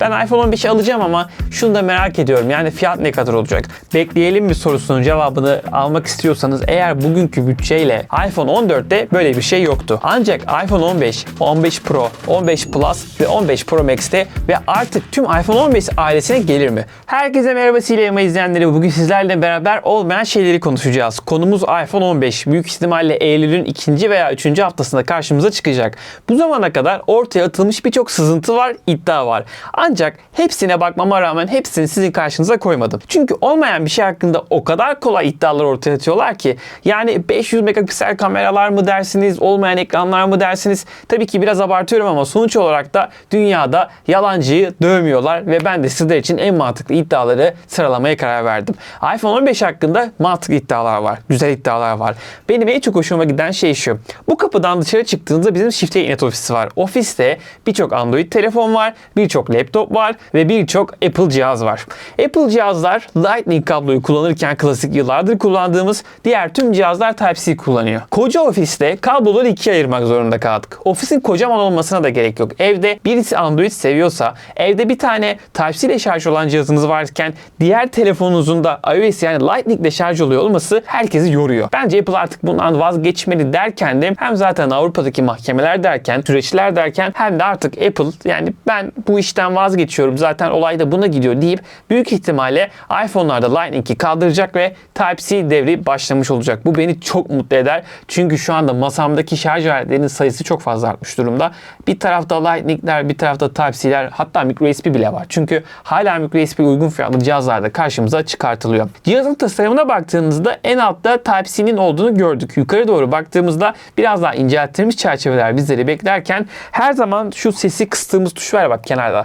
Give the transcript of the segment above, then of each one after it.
Ben iPhone 15'i alacağım ama şunu da merak ediyorum. Yani fiyat ne kadar olacak? Bekleyelim mi sorusunun cevabını almak istiyorsanız eğer bugünkü bütçeyle iPhone 14'te böyle bir şey yoktu. Ancak iPhone 15, 15 Pro, 15 Plus ve 15 Pro Max'te ve artık tüm iPhone 15 ailesine gelir mi? Herkese merhaba Sileyama izleyenleri. Bugün sizlerle beraber olmayan şeyleri konuşacağız. Konumuz iPhone 15. Büyük ihtimalle Eylül'ün ikinci veya üçüncü haftasında karşımıza çıkacak. Bu zamana kadar ortaya atılmış birçok sızıntı var, iddia var. Ancak hepsine bakmama rağmen hepsini sizin karşınıza koymadım. Çünkü olmayan bir şey hakkında o kadar kolay iddialar ortaya atıyorlar ki yani 500 megapiksel kameralar mı dersiniz, olmayan ekranlar mı dersiniz? Tabii ki biraz abartıyorum ama sonuç olarak da dünyada yalancıyı dövmüyorlar ve ben de sizler için en mantıklı iddiaları sıralamaya karar verdim. iPhone 15 hakkında mantıklı iddialar var, güzel iddialar var. Benim en çok hoşuma giden şey şu. Bu kapıdan dışarı çıktığınızda bizim Shift Net ofisi var. Ofiste birçok Android telefon var, birçok laptop var ve birçok Apple cihaz var. Apple cihazlar Lightning kabloyu kullanırken klasik yıllardır kullandığımız diğer tüm cihazlar Type-C kullanıyor. Koca ofiste kabloları ikiye ayırmak zorunda kaldık. Ofisin kocaman olmasına da gerek yok. Evde birisi Android seviyorsa, evde bir tane Type-C ile şarj olan cihazınız varken diğer telefonunuzun da iOS yani Lightning ile şarj oluyor olması herkesi yoruyor. Bence Apple artık bundan vazgeçmeli derken de hem zaten Avrupa'daki mahkemeler derken, süreçler derken hem de artık Apple yani ben bu işten vazgeçiyorum zaten olay da buna gidiyor deyip büyük ihtimalle iPhone'larda Lightning'i kaldıracak ve Type-C devri başlamış olacak. Bu beni çok mutlu eder. Çünkü şu anda masamdaki şarj aletlerinin sayısı çok fazla artmış durumda. Bir tarafta Lightning'ler, bir tarafta Type-C'ler hatta microUSB bile var. Çünkü hala microUSB uygun fiyatlı cihazlarda karşımıza çıkartılıyor. Cihazın tasarımına baktığımızda en altta Type-C'nin olduğunu gördük. Yukarı doğru baktığımızda biraz daha inceltilmiş çerçeveler bizleri beklerken her zaman şu sesi kıstığımız tuş var bak kenarda.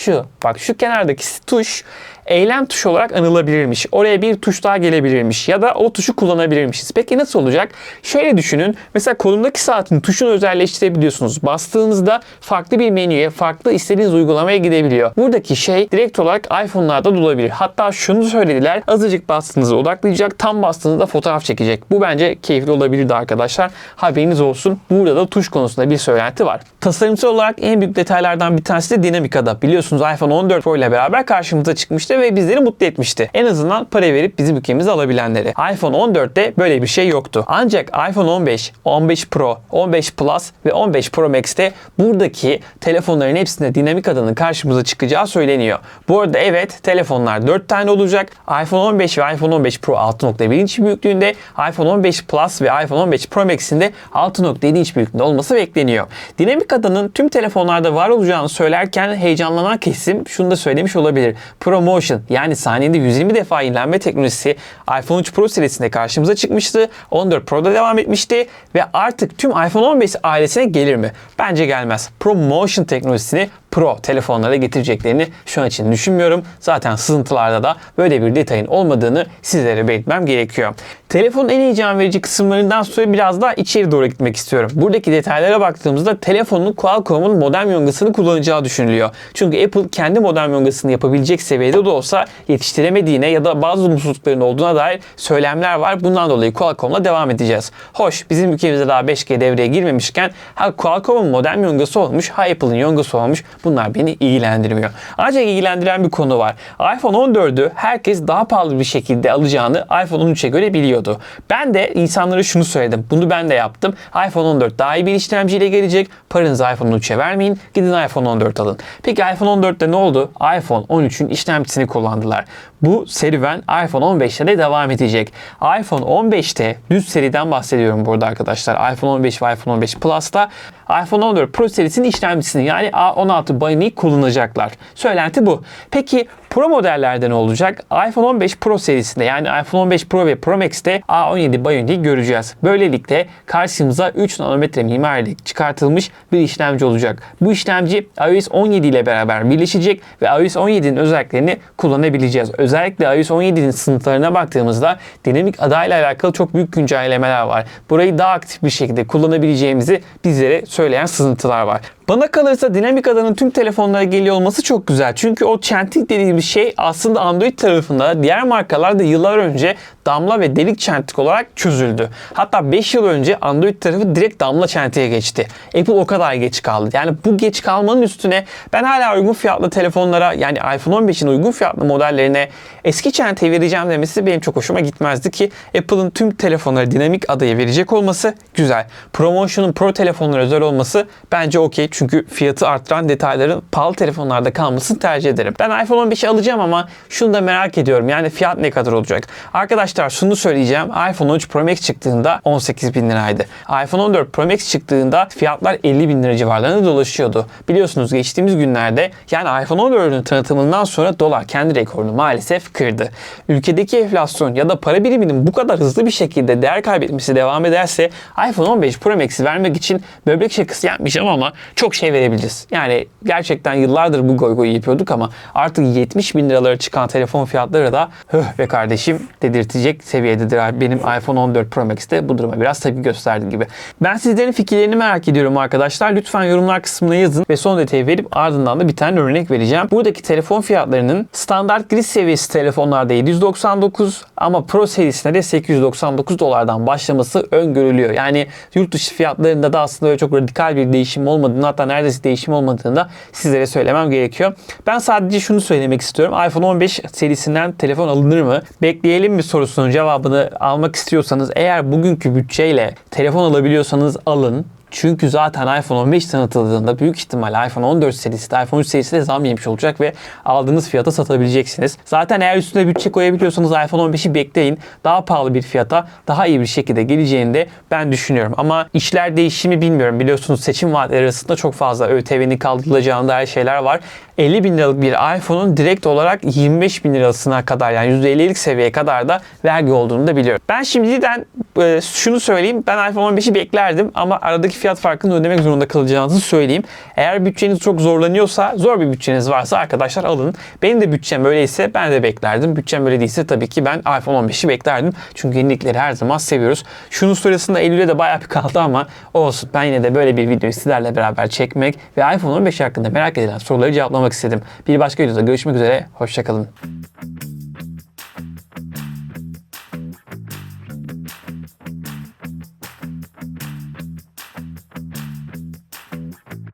Şu bak şu kenardaki tuş eylem tuşu olarak anılabilirmiş. Oraya bir tuş daha gelebilirmiş ya da o tuşu kullanabilirmişiz. Peki nasıl olacak? Şöyle düşünün. Mesela kolumdaki saatin tuşunu özelleştirebiliyorsunuz. Bastığınızda farklı bir menüye, farklı istediğiniz uygulamaya gidebiliyor. Buradaki şey direkt olarak iPhone'larda da olabilir. Hatta şunu söylediler. Azıcık bastığınızda odaklayacak, tam bastığınızda fotoğraf çekecek. Bu bence keyifli olabilirdi arkadaşlar. Haberiniz olsun. Burada da tuş konusunda bir söylenti var. Tasarımsal olarak en büyük detaylardan bir tanesi de Dinamica'da. Biliyorsunuz iPhone 14 Pro ile beraber karşımıza çıkmıştı ve bizleri mutlu etmişti. En azından para verip bizim ülkemize alabilenleri. iPhone 14'te böyle bir şey yoktu. Ancak iPhone 15, 15 Pro, 15 Plus ve 15 Pro Max'te buradaki telefonların hepsinde dinamik adanın karşımıza çıkacağı söyleniyor. Bu arada evet telefonlar 4 tane olacak. iPhone 15 ve iPhone 15 Pro 6.1 inç büyüklüğünde, iPhone 15 Plus ve iPhone 15 Pro Max'in de 6.7 inç büyüklüğünde olması bekleniyor. Dinamik adanın tüm telefonlarda var olacağını söylerken heyecanlanan kesim şunu da söylemiş olabilir. ProMotion yani saniyede 120 defa yenilenme teknolojisi iPhone 3 Pro serisinde karşımıza çıkmıştı. 14 Pro'da devam etmişti ve artık tüm iPhone 15 ailesine gelir mi? Bence gelmez. ProMotion teknolojisini Pro telefonlara getireceklerini şu an için düşünmüyorum. Zaten sızıntılarda da böyle bir detayın olmadığını sizlere belirtmem gerekiyor. Telefonun en heyecan verici kısımlarından sonra biraz daha içeri doğru gitmek istiyorum. Buradaki detaylara baktığımızda telefonun Qualcomm'un modem yongasını kullanacağı düşünülüyor. Çünkü Apple kendi modem yongasını yapabilecek seviyede de olsa yetiştiremediğine ya da bazı umutsuzlukların olduğuna dair söylemler var. Bundan dolayı Qualcomm'la devam edeceğiz. Hoş bizim ülkemizde daha 5G devreye girmemişken ha Qualcomm'un modem yongası olmuş ha Apple'ın yongası olmuş bunlar beni ilgilendirmiyor. Ancak ilgilendiren bir konu var. iPhone 14'ü herkes daha pahalı bir şekilde alacağını iPhone 13'e göre biliyordu. Ben de insanlara şunu söyledim. Bunu ben de yaptım. iPhone 14 daha iyi bir işlemciyle gelecek. Paranızı iPhone 13'e vermeyin. Gidin iPhone 14 alın. Peki iPhone 14'te ne oldu? iPhone 13'ün işlemcisini kullandılar. Bu serüven iPhone 15'te de devam edecek. iPhone 15'te düz seriden bahsediyorum burada arkadaşlar. iPhone 15 ve iPhone 15 Plus'ta iPhone 14 Pro serisinin işlemcisini yani A16 Bionic kullanacaklar. Söylenti bu. Peki Pro modellerde ne olacak? iPhone 15 Pro serisinde yani iPhone 15 Pro ve Pro Max'te A17 Bionic'i göreceğiz. Böylelikle karşımıza 3 nanometre mimariyle çıkartılmış bir işlemci olacak. Bu işlemci iOS 17 ile beraber birleşecek ve iOS 17'nin özelliklerini kullanabileceğiz. Özellikle iOS 17'nin sınıflarına baktığımızda dinamik adayla alakalı çok büyük güncellemeler var. Burayı daha aktif bir şekilde kullanabileceğimizi bizlere söyleyen sızıntılar var. Bana kalırsa dinamik adanın tüm telefonlara geliyor olması çok güzel. Çünkü o çentik dediğimiz şey aslında Android tarafında diğer markalar da yıllar önce damla ve delik çentik olarak çözüldü. Hatta 5 yıl önce Android tarafı direkt damla çentiğe geçti. Apple o kadar geç kaldı. Yani bu geç kalmanın üstüne ben hala uygun fiyatlı telefonlara yani iPhone 15'in uygun fiyatlı modellerine eski çentiği vereceğim demesi benim çok hoşuma gitmezdi ki Apple'ın tüm telefonlara dinamik adayı verecek olması güzel. Promotion'un Pro telefonlara özel olması bence okey çünkü fiyatı arttıran detayların pahalı telefonlarda kalmasını tercih ederim. Ben iPhone 15'i alacağım ama şunu da merak ediyorum. Yani fiyat ne kadar olacak? Arkadaşlar şunu söyleyeceğim. iPhone 13 Pro Max çıktığında 18 bin liraydı. iPhone 14 Pro Max çıktığında fiyatlar 50 bin lira civarlarında dolaşıyordu. Biliyorsunuz geçtiğimiz günlerde yani iPhone 14'ün tanıtımından sonra dolar kendi rekorunu maalesef kırdı. Ülkedeki enflasyon ya da para biriminin bu kadar hızlı bir şekilde değer kaybetmesi devam ederse iPhone 15 Pro Max'i vermek için böbrek şakası yapmayacağım ama çok şey verebiliriz. Yani gerçekten yıllardır bu goy goy yapıyorduk ama artık 70 bin liralara çıkan telefon fiyatları da höh be kardeşim dedirtecek seviyededir. Benim iPhone 14 Pro Max'te bu duruma biraz tepki gösterdi gibi. Ben sizlerin fikirlerini merak ediyorum arkadaşlar. Lütfen yorumlar kısmına yazın ve son detayı verip ardından da bir tane örnek vereceğim. Buradaki telefon fiyatlarının standart giriş seviyesi telefonlarda 799 ama Pro serisinde de 899 dolardan başlaması öngörülüyor. Yani yurt dışı fiyatlarında da aslında öyle çok radikal bir değişim olmadığını hatta neredeyse değişim olmadığını da sizlere söylemem gerekiyor. Ben sadece şunu söylemek istiyorum. iPhone 15 serisinden telefon alınır mı? Bekleyelim mi sorusunun cevabını almak istiyorsanız eğer bugünkü bütçeyle telefon alabiliyorsanız alın. Çünkü zaten iPhone 15 tanıtıldığında büyük ihtimalle iPhone 14 serisi de iPhone 3 serisi de zam yemiş olacak ve aldığınız fiyata satabileceksiniz. Zaten eğer üstüne bütçe koyabiliyorsanız iPhone 15'i bekleyin. Daha pahalı bir fiyata daha iyi bir şekilde geleceğini de ben düşünüyorum. Ama işler değişimi bilmiyorum. Biliyorsunuz seçim vaatleri arasında çok fazla ÖTV'nin kaldırılacağına dair şeyler var. 50 bin liralık bir iPhone'un direkt olarak 25 bin lirasına kadar yani %50'lik seviyeye kadar da vergi olduğunu da biliyorum. Ben şimdiden e, şunu söyleyeyim. Ben iPhone 15'i beklerdim ama aradaki fiyat farkını ödemek zorunda kalacağınızı söyleyeyim. Eğer bütçeniz çok zorlanıyorsa, zor bir bütçeniz varsa arkadaşlar alın. Benim de bütçem öyleyse ben de beklerdim. Bütçem öyle değilse tabii ki ben iPhone 15'i beklerdim. Çünkü yenilikleri her zaman seviyoruz. Şunun sonrasında Eylül'e de bayağı bir kaldı ama olsun. Ben yine de böyle bir videoyu sizlerle beraber çekmek ve iPhone 15 hakkında merak edilen soruları cevaplamak istedim. Bir başka videoda görüşmek üzere. Hoşçakalın.